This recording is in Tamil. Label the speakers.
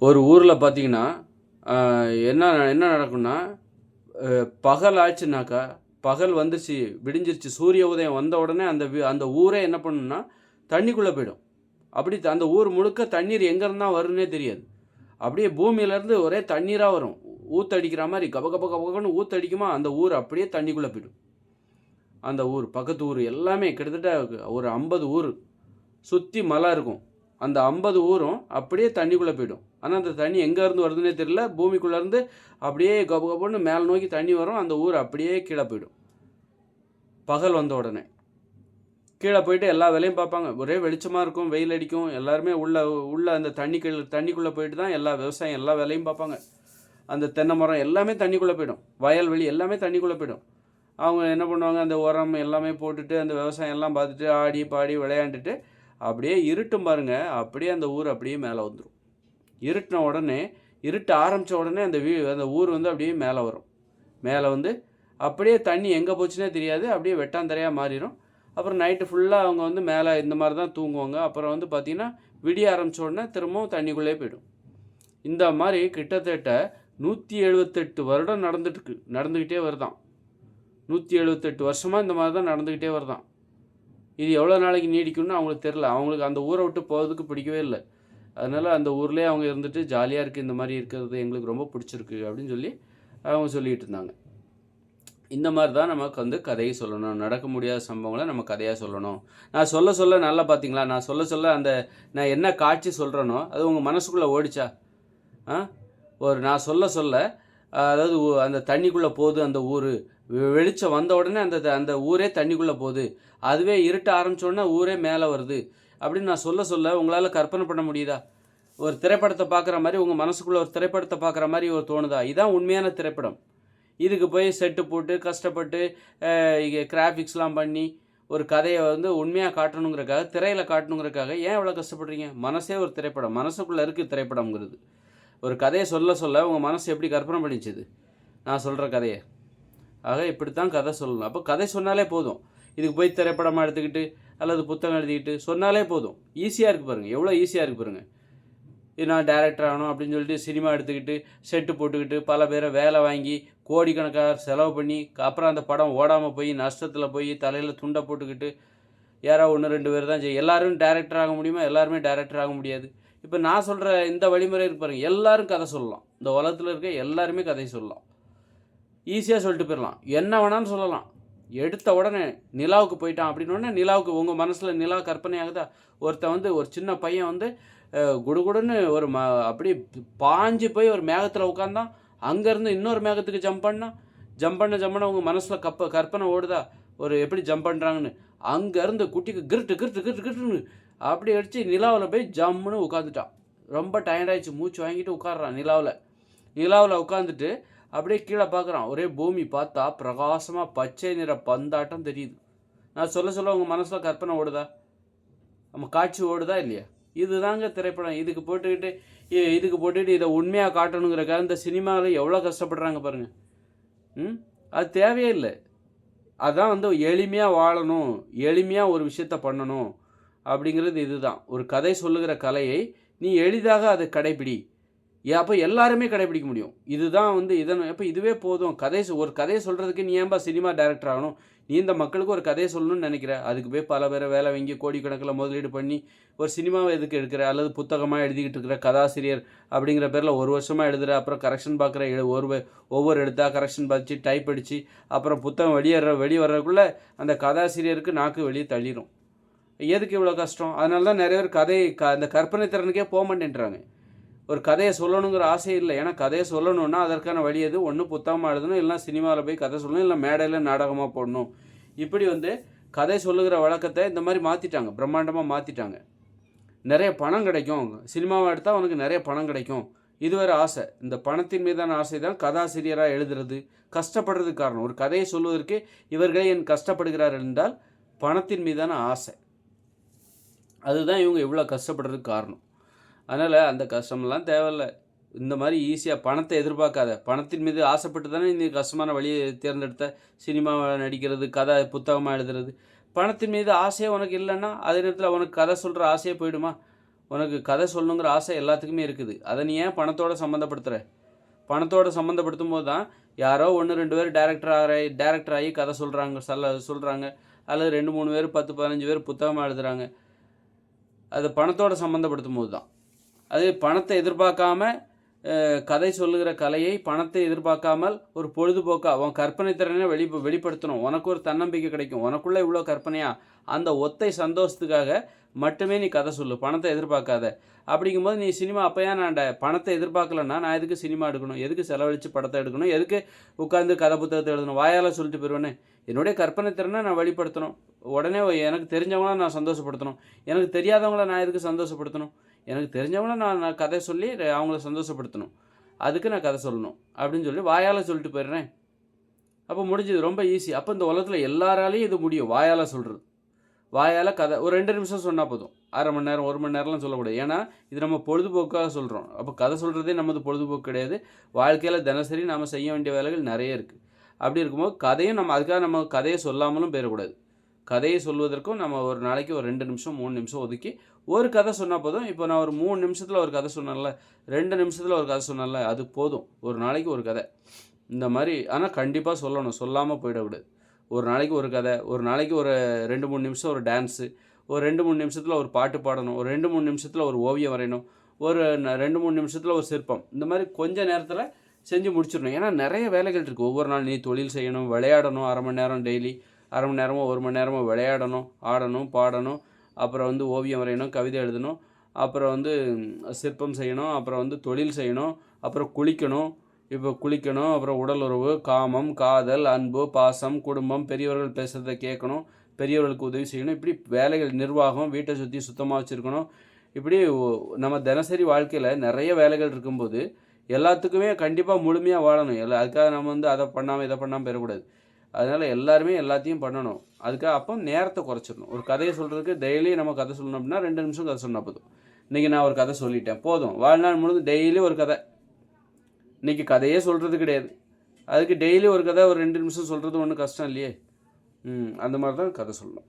Speaker 1: ஒரு ஊரில் பார்த்தீங்கன்னா என்ன என்ன நடக்கும்னா பகல் ஆச்சுனாக்கா பகல் வந்துச்சு விடிஞ்சிருச்சு சூரிய உதயம் வந்த உடனே அந்த அந்த ஊரே என்ன பண்ணுன்னா தண்ணிக்குள்ளே போயிடும். அப்படி த- அந்த ஊர் முழுக்க தண்ணீர் எங்கேருந்து வரும்னே தெரியாது. அப்படியே பூமியிலேருந்து ஒரே தண்ணீராக வரும். ஊத்தடிக்கிற மாதிரி கப கப கபகன்னு ஊத்தடிக்குமா அந்த ஊர் அப்படியே தண்ணிக்குள்ளே போயிடும். அந்த ஊர் பக்கத்து ஊர் எல்லாமே கிட்டத்தட்ட ஒரு ஐம்பது ஊர் சுற்றி மலை இருக்கும். அந்த ஐம்பது ஊரும் அப்படியே தண்ணிக்குள்ளே போயிடும். ஆனால் அந்த தண்ணி எங்கேருந்து வருதுன்னே தெரியல. பூமிக்குள்ளேருந்து அப்படியே கப கபன்னு மேலே நோக்கி தண்ணி வரும். அந்த ஊர் அப்படியே கீழே போயிடும். பகல் வந்த உடனே. கீழே போயிட்டு எல்லா வேலையும் பார்ப்பாங்க. ஒரே வெளிச்சமாக இருக்கும். வெயில் அடிக்கும். எல்லாருமே உள்ள உள்ள அந்த தண்ணிக்குள்ள தண்ணிக்குள்ளே போயிட்டு தான் எல்லா விவசாயம் எல்லா வேலையும் பார்ப்பாங்க. அந்த தென்னை மரம் எல்லாமே தண்ணிக்குள்ளே போயிடும். வயல்வெளி எல்லாமே தண்ணிக்குள்ளே போயிடும். அவங்க என்ன பண்ணுவாங்க? அந்த உரம் எல்லாமே போட்டுட்டு அந்த விவசாயம் எல்லாம் பார்த்துட்டு ஆடி பாடி விளையாண்டுட்டு அப்படியே இருட்டும் பாருங்க. அப்படியே அந்த ஊர் அப்படியே மேலே வந்துடும் இருட்டின உடனே இருட்ட ஆரம்பித்த உடனே அந்த வீ அந்த ஊர் வந்து அப்படியே மேலே வரும். மேலே வந்து அப்படியே தண்ணி எங்கே போச்சுன்னே தெரியாது. அப்படியே வெட்டாந்தரையாக மாறிடும் அப்புறம் நைட்டு ஃபுல்லாக அவங்க வந்து மேலே இந்த மாதிரி தான் தூங்குவாங்க. அப்புறம் வந்து பார்த்திங்கன்னா விடிய ஆரம்பிச்ச உடனே திரும்பவும் தண்ணிக்குள்ளே போயிடும். இந்த மாதிரி கிட்டத்தட்ட நூற்றி எழுபத்தெட்டு வருடம் நடந்துட்டுருக்கு. நடந்துக்கிட்டே வருதான். நூற்றி எழுபத்தெட்டு வருஷமாக இந்த மாதிரி தான் நடந்துக்கிட்டே வருதான். இது எவ்வளோ நாளைக்கு நீடிக்கும்னு அவங்களுக்கு தெரில அவங்களுக்கு அந்த ஊரை விட்டு போகிறதுக்கு பிடிக்கவே இல்லை. அதனால் அந்த ஊர்லேயே அவங்க இருந்துட்டு ஜாலியாக இருக்குது இந்த மாதிரி இருக்கிறது எங்களுக்கு ரொம்ப பிடிச்சிருக்கு அப்படின்னு சொல்லி அவங்க சொல்லிகிட்டு இருந்தாங்க. இந்த மாதிரி தான் நமக்கு வந்து கதையை சொல்லணும். நடக்க முடியாத சம்பவங்களை நம்ம கதையாக சொல்லணும். நான் சொல்ல சொல்ல நல்லா பார்த்தீங்களா நான் சொல்ல சொல்ல அந்த நான் என்ன காட்சி சொல்கிறேனோ அது உங்கள் மனசுக்குள்ளே ஓடிச்சா? ஆ? ஒரு நான் சொல்ல சொல்ல அதாவது ஊ- அந்த தண்ணிக்குள்ளே போகுது அந்த ஊர். வெளிச்சம் வந்த உடனே அந்த அந்த ஊரே தண்ணிக்குள்ளே போகுது. அதுவே இருட்ட ஆரம்பிச்ச உடனே ஊரே மேலே வருது. அப்படின்னு நான் சொல்ல சொல்ல உங்களால் கற்பனை பண்ண முடியுதா? ஒரு திரைப்படத்தை பார்க்குற மாதிரி உங்கள் மனசுக்குள்ளே ஒரு திரைப்படத்தை பார்க்குற மாதிரி ஒரு தோணுதா? இதான் உண்மையான திரைப்படம். இதுக்கு போய் செட்டு போட்டு கஷ்டப்பட்டு கிராஃபிக்ஸ்லாம் பண்ணி ஒரு கதையை வந்து உண்மையாக காட்டணுங்கிறக்காக திரையில் காட்டணுங்கிறக்காக ஏன் இவ்வளோ கஷ்டப்படுறீங்க? மனசே ஒரு திரைப்படம். மனசுக்குள்ளே இருக்குது திரைப்படம்ங்கிறது. ஒரு கதையை சொல்ல சொல்ல உங்கள் மனசு எப்படி கற்பனை பண்ணிச்சுது? நான் சொல்கிற கதையை. ஆக இப்படித்தான் கதை சொல்லணும். அப்போ கதை சொன்னாலே போதும். இதுக்கு போய் திரைப்படமாக எடுத்துக்கிட்டு அல்லது புத்தகம் எழுதிக்கிட்டு சொன்னாலே போதும். ஈஸியாக இருக்குது பாருங்கள் எவ்வளோ ஈஸியாக இருக்கு பாருங்கள் நான் டேரக்டர் ஆகணும் அப்படின்னு சொல்லிட்டு சினிமா எடுத்துக்கிட்டு செட்டு போட்டுக்கிட்டு பல பேரை வேலை வாங்கி கோடிக்கணக்காக செலவு பண்ணி அப்புறம் அந்த படம் ஓடாமல் போய் நஷ்டத்தில் போய் தலையில் துண்டை போட்டுக்கிட்டு யாரோ ஒன்று ரெண்டு பேர் தான் செய்யும் எல்லாரும் டேரக்டர் ஆக முடியுமா? எல்லாருமே டேரக்டர் ஆக முடியாது. இப்போ நான் சொல்கிற இந்த வழிமுறை இருப்பாருங்க எல்லோரும் எல்லாரும் கதை சொல்லலாம். இந்த உலகத்தில் இருக்க எல்லாருமே கதை சொல்லலாம். ஈஸியாக சொல்லிட்டு போயிடலாம் என்ன வேணாலும் சொல்லலாம். எடுத்த உடனே நிலாவுக்கு போயிட்டான் அப்படின்னு நிலாவுக்கு உங்கள் மனசில் நிலா கற்பனை ஆகுதா? ஒருத்தன் வந்து ஒரு சின்ன பையன் வந்து குடுகுடுன்னு ஒரு ம அப்படியே பாஞ்சு போய் ஒரு மேகத்தில் உட்காந்தான் அங்கேருந்து இன்னொரு மேகத்துக்கு ஜம்ப் பண்ணான் ஜம்ப் பண்ண ஜம்ப் பண்ண உங்கள் மனசில் கப்ப கற்பனை ஓடுதா? ஒரு எப்படி ஜம்ப் பண்ணுறாங்கன்னு அங்கேருந்து குட்டிக்கு கிருட்டு கிருட்டு கிருட்டு கிருட்டுன்னு அப்படி அடித்து நிலாவில் போய் ஜம்முன்னு உட்காந்துட்டான் ரொம்ப டயர்டாயிடுச்சு மூச்சு வாங்கிட்டு உட்காடுறான் நிலாவில். நிலாவில் உட்காந்துட்டு அப்படியே கீழே பார்க்குறான். ஒரே பூமி பார்த்தா பிரகாசமாக பச்சை நிற பந்தாட்டம் தெரியுது. நான் சொல்ல சொல்ல உங்கள் மனசில் கற்பனை ஓடுதா? நம்ம காட்சி ஓடுதா இல்லையா? இதுதாங்க திரைப்படம். இதுக்கு போட்டுக்கிட்டு இதுக்கு போட்டுக்கிட்டு இதை உண்மையாக காட்டணுங்கிறக்காக இந்த சினிமாவில் எவ்வளோ கஷ்டப்படுறாங்க பாருங்கள் ம்? அது தேவையே இல்லை. அதான் வந்து எளிமையாக வாழணும் எளிமையாக ஒரு விஷயத்த பண்ணணும் அப்படிங்கிறது இதுதான். ஒரு கதை சொல்லுகிற கலையை நீ எளிதாக அதை கடைபிடி. அப்போ எல்லாருமே கடைபிடிக்க முடியும். இதுதான் வந்து இதன் அப்போ இதுவே போதும். கதை ஒரு கதையை சொல்கிறதுக்கு நீ ஏன்பா சினிமா டைரக்டர் ஆகணும்? நீ இந்த மக்களுக்கு ஒரு கதையை சொல்லணும்னு நினைக்கிற? அதுக்கு போய் பல பேரை வேலை வாங்கி கோடிக்கணக்கில் முதலீடு பண்ணி ஒரு சினிமாவை எதுக்கு எடுக்கிற? அல்லது புத்தகமாக எழுதிக்கிட்டு இருக்கிற கதாசிரியர் அப்படிங்கிற பேரில் ஒரு வருஷமாக எழுதுகிற அப்புறம் கரெக்ஷன் பார்க்குற எழு ஒரு ஒவ்வொரு எழுத்தா கரெக்ஷன் பார்த்து டைப் அடித்து அப்புறம் புத்தகம் வெளியேற வெளியே வர்றதுக்குள்ளே அந்த கதாசிரியருக்கு நாக்கு வெளியே தள்ளிடும் எதுக்கு இவ்வளோ கஷ்டம்? அதனால தான் நிறைய பேர் கதை க அந்த கற்பனை திறனுக்கே போக மாட்டேன்றாங்க. ஒரு கதையை சொல்லணுங்கிற ஆசை இல்லை. ஏன்னா கதையை சொல்லணும்னா அதற்கான வழி எது? ஒன்று புத்தகமாக எழுதணும் இல்லைனா சினிமாவில் போய் கதை சொல்லணும் இல்லை மேடையில் நாடகமாக போடணும். இப்படி வந்து கதை சொல்லுகிற வழக்கத்தை இந்த மாதிரி மாற்றிட்டாங்க பிரம்மாண்டமாக மாற்றிட்டாங்க நிறைய பணம் கிடைக்கும். சினிமாவை எடுத்தால் உனக்கு நிறைய பணம் கிடைக்கும். இது வேறு ஆசை. இந்த பணத்தின் மீதான ஆசை தான் கதாசிரியராக எழுதுறது. கஷ்டப்படுறதுக்கு காரணம். ஒரு கதையை சொல்வதற்கு இவர்களே என் கஷ்டப்படுகிறார் என்றால் பணத்தின் மீதான ஆசை. அதுதான் இவங்க இவ்வளோ கஷ்டப்படுறதுக்கு காரணம். அதனால் அந்த கஷ்டமெல்லாம் தேவையில்ல. இந்த மாதிரி ஈஸியாக பணத்தை எதிர்பார்க்காத பணத்தின் மீது ஆசைப்பட்டு தானே இந்த கஷ்டமான வழியை தேர்ந்தெடுத்த? சினிமாவை நடிக்கிறது கதை புத்தகமாக எழுதுறது. பணத்தின் மீது ஆசையே உனக்கு இல்லைன்னா அதே நேரத்தில் உனக்கு கதை சொல்கிற ஆசையே போயிடுமா? உனக்கு கதை சொல்லணுங்கிற ஆசை எல்லாத்துக்குமே இருக்குது. அதை நீ ஏன் பணத்தோட சம்மந்தப்படுத்துகிற பணத்தோட சம்மந்தப்படுத்தும் போது தான் யாரோ ஒன்று ரெண்டு பேர் டேரக்டர் ஆகிற டேரக்டர் ஆகி கதை சொல்கிறாங்க சொல்ல சொல்கிறாங்க அல்லது ரெண்டு மூணு பேர் பத்து பதினஞ்சு பேர் புத்தகமாக எழுதுகிறாங்க அது பணத்தோட சம்மந்தப்படுத்தும் போது தான். அது பணத்தை எதிர்பார்க்காம கதை சொல்லுகிற கலையை பணத்தை எதிர்பார்க்காமல் ஒரு பொழுதுபோக்கா உன் கற்பனை திறனை வெளி வெளிப்படுத்தணும். உனக்கு ஒரு தன்னம்பிக்கை கிடைக்கும். உனக்குள்ளே இவ்வளோ கற்பனையா? அந்த ஒத்தை சந்தோஷத்துக்காக மட்டுமே நீ கதை சொல்லு. பணத்தை எதிர்பார்க்காத. அப்படிங்கும்போது நீ சினிமா அப்போயா நான் பணத்தை எதிர்பார்க்கலன்னா நான் எதுக்கு சினிமா எடுக்கணும்? எதுக்கு செலவழித்து படத்தை எடுக்கணும்? எதுக்கு உட்காந்து கதை புத்தகத்தை எழுதணும்? வாயால் சொல்லிட்டு போயிடுவேனே என்னுடைய கற்பனை திறனை நான் வெளிப்படுத்தணும். உடனே எனக்கு தெரிஞ்சவங்கள நான் சந்தோஷப்படுத்தணும். எனக்கு தெரியாதவங்கள நான் எதுக்கு சந்தோஷப்படுத்தணும்? எனக்கு தெரிஞ்சவங்கள நான் நான் கதை சொல்லி அவங்கள சந்தோஷப்படுத்தணும். அதுக்கு நான் கதை சொல்லணும். அப்படின்னு சொல்லி வாயால் சொல்லிட்டு போயிடுறேன். அப்போ முடிஞ்சது. ரொம்ப ஈஸி அப்போ இந்த உலகத்தில் எல்லாராலையும் இது முடியும். வாயால் சொல்கிறது வாயால் கதை ஒரு ரெண்டு நிமிஷம் சொன்னால் போதும். அரை மணி நேரம் ஒரு மணி நேரம்லாம் சொல்லக்கூடாது. ஏன்னா இது நம்ம பொழுதுபோக்காக சொல்கிறோம் அப்போ கதை சொல்கிறதே நமது பொழுதுபோக்கு கிடையாது. வாழ்க்கையில் தினசரி நாம் செய்ய வேண்டிய வேலைகள் நிறைய இருக்குது அப்படி இருக்கும்போது கதையும் நம்ம அதுக்காக நம்ம கதையை சொல்லாமலும் போயிடக்கூடாது. கதையை சொல்வதற்கும் நம்ம ஒரு நாளைக்கு ஒரு ரெண்டு நிமிஷம் மூணு நிமிஷம் ஒதுக்கி ஒரு கதை சொன்னால் போதும். இப்போ நான் ஒரு மூணு நிமிஷத்தில் ஒரு கதை சொன்னேன்ல. ரெண்டு நிமிஷத்தில் ஒரு கதை சொன்னேன்ல. அது போதும். ஒரு நாளைக்கு ஒரு கதை. இந்த மாதிரி ஆனால் கண்டிப்பாக சொல்லணும். சொல்லாமல் போயிடக்கூடாது ஒரு நாளைக்கு ஒரு கதை ஒரு நாளைக்கு ஒரு ரெண்டு மூணு நிமிஷம் ஒரு டான்ஸு ஒரு ரெண்டு மூணு நிமிஷத்தில் ஒரு பாட்டு பாடணும் ஒரு ரெண்டு மூணு நிமிஷத்தில் ஒரு ஓவியம் வரையணும் ஒரு ரெண்டு மூணு நிமிஷத்தில் ஒரு சிற்பம். இந்த மாதிரி கொஞ்ச நேரத்தில் செஞ்சு முடிச்சிடணும். ஏன்னா நிறைய வேலைகள் இருக்குது ஒவ்வொரு நாள் நீ தொழில் செய்யணும் விளையாடணும் அரை மணி நேரம் டெய்லி அரை மணி நேரமோ ஒரு மணி நேரமோ விளையாடணும் ஆடணும் பாடணும். அப்புறம் வந்து ஓவியம் வரையணும் கவிதை எழுதணும் அப்புறம் வந்து சிற்பம் செய்யணும் அப்புறம் வந்து தொழில் செய்யணும் அப்புறம் குளிக்கணும். இப்போ குளிக்கணும் அப்புறம் உடல் உறவு காமம் காதல் அன்பு பாசம் குடும்பம் பெரியவர்கள் பேசுகிறத கேட்கணும் பெரியவர்களுக்கு உதவி செய்யணும். இப்படி வேலைகள் நிர்வாகம் வீட்டை சுற்றி சுத்தமாக வச்சுருக்கணும். இப்படி நம்ம தினசரி வாழ்க்கையில் நிறைய வேலைகள் இருக்கும்போது எல்லாத்துக்குமே கண்டிப்பாக முழுமையாக வாழணும். எல்லா அதுக்காக நம்ம வந்து அதை பண்ணாமல் இதை பண்ணாமல் பெறக்கூடாது அதனால் எல்லாருமே எல்லாத்தையும் பண்ணணும். அதுக்காக அப்போ நேரத்தை குறைச்சிடணும். ஒரு கதையை சொல்கிறதுக்கு டெய்லி நம்ம கதை சொல்லணும் அப்படின்னா ரெண்டு நிமிஷம் கதை சொன்னால் போதும். இன்றைக்கி நான் ஒரு கதை சொல்லிட்டேன். போதும். வாழ்நாள் முழுது டெய்லி ஒரு கதை. இன்றைக்கி கதையே சொல்கிறது கிடையாது. அதுக்கு டெய்லி ஒரு கதை ஒரு ரெண்டு நிமிஷம் சொல்கிறது ஒன்றும் கஷ்டம் இல்லையே. ம் அந்த மாதிரி தான் கதை சொல்லணும்.